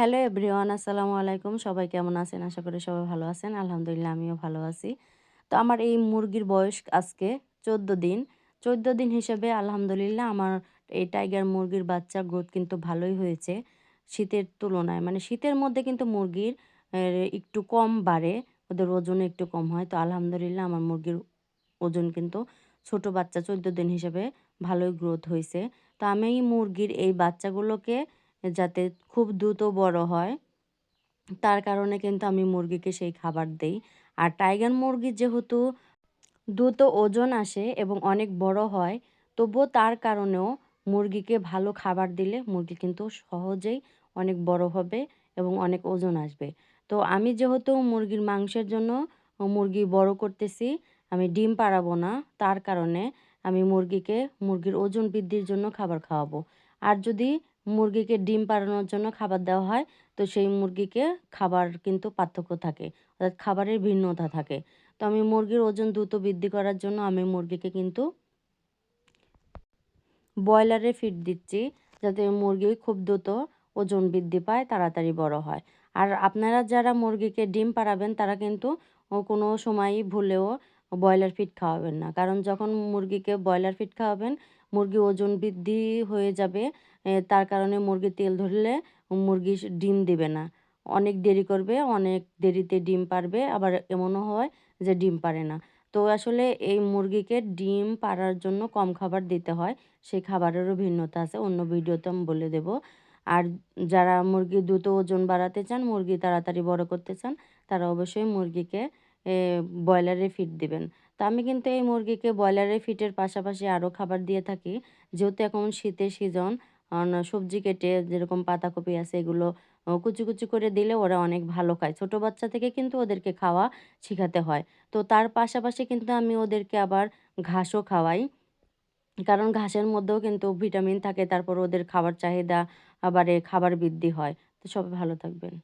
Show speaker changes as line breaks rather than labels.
Hello everyone, আসসালামু আলাইকুম। সবাই কেমন আছেন? আশা করি সবাই ভালো আছেন। আলহামদুলিল্লাহ, আমিও ভালো আছি। তো আমার এই মুরগির বয়স আজকে চোদ্দ দিন। চোদ্দ দিন হিসেবে আলহামদুলিল্লাহ আমার এই টাইগার মুরগির বাচ্চা গ্রোথ কিন্তু ভালোই হয়েছে শীতের তুলনায়। মানে শীতের মধ্যে কিন্তু মুরগির একটু কম বাড়ে, ওদের ওজন একটু কম হয়। তো আলহামদুলিল্লাহ আমার মুরগির ওজন কিন্তু ছোট বাচ্চা চোদ্দ দিন হিসেবে ভালোই গ্রোথ হয়েছে। তো আমি এই মুরগির এই বাচ্চাগুলোকে যাতে খুব দ্রুত বড় হয়। তার কারণে কিন্তু আমি মুরগিকে সেই খাবার দেই। আর টাইগার মুরগি যেহেতু দ্রুত ওজন আসে এবং অনেক বড় হয়, তবুও তার কারণেও মুরগিকে ভালো খাবার দিলে মুরগি কিন্তু সহজেই অনেক বড় হবে এবং অনেক ওজন আসবে। তো আমি যেহেতু মুরগির মাংসের জন্য মুরগি বড় করতেছি, আমি ডিম পাড়াবো না, তার কারণে আমি মুরগিকে মুরগির ওজন বৃদ্ধির জন্য খাবার খাওয়াবো। আর যদি মুরগিকে ডিম পাড়ানোর জন্য খাবার দেওয়া হয়। তো সেই মুরগিকে খাবার কিন্তু পার্থক্য থাকে, অর্থাৎ খাবারের ভিন্নতা থাকে। তো আমি মুরগির ওজন দ্রুত বৃদ্ধি করার জন্য আমি মুরগিকে কিন্তু ব্রয়লারে ফিড দিচ্ছি, যাতে মুরগি খুব দ্রুত ওজন বৃদ্ধি পায়, তাড়াতাড়ি বড় হয়। আর আপনারা যারা মুরগিকে ডিম পাড়াবেন, তারা কিন্তু কোনো সময়ই ভুলেও ব্রয়লার ফিড খাওয়াবেন না। কারণ যখন মুরগিকে ব্রয়লার ফিড খাওয়াবেন মুরগি ওজন বৃদ্ধি হয়ে যাবে তার কারণে মুরগি তেল ধরলে মুরগি ডিম দেবে না। অনেক দেরি করবে, অনেক দেরিতে ডিম পারবে, আবার এমনও হয় যে ডিম পারে না। তো আসলে এই মুরগিকে ডিম পাড়ার জন্য কম খাবার দিতে হয় সেই খাবারেরও ভিন্নতা আছে, অন্য ভিডিওতে আমি বলে দেব। আর যারা মুরগি দ্রুত ওজন বাড়াতে চান, মুরগি তাড়াতাড়ি বড় করতে চান, তারা অবশ্যই মুরগিকে ব্রয়লারে ফিড দিবেন। তো আমি কিন্তু এই মুরগিকে ব্রয়লারের ফিটের পাশাপাশি আরও খাবার দিয়ে থাকি। যেহেতু এখন শীতের সিজন সবজি কেটে যেরকম পাতাকপি আছে এগুলো কুচি কুচি করে দিলে ওরা অনেক ভালো খায়। ছোট বাচ্চা থেকে কিন্তু ওদেরকে খাওয়া শেখাতে হয়। তো তার পাশাপাশি কিন্তু আমি ওদেরকে আবার ঘাসও খাওয়াই। কারণ ঘাসের মধ্যেও কিন্তু ভিটামিন থাকে, তারপর ওদের খাবার চাহিদা, আবার খাবার বৃদ্ধি হয়। তো সবাই ভালো থাকবেন।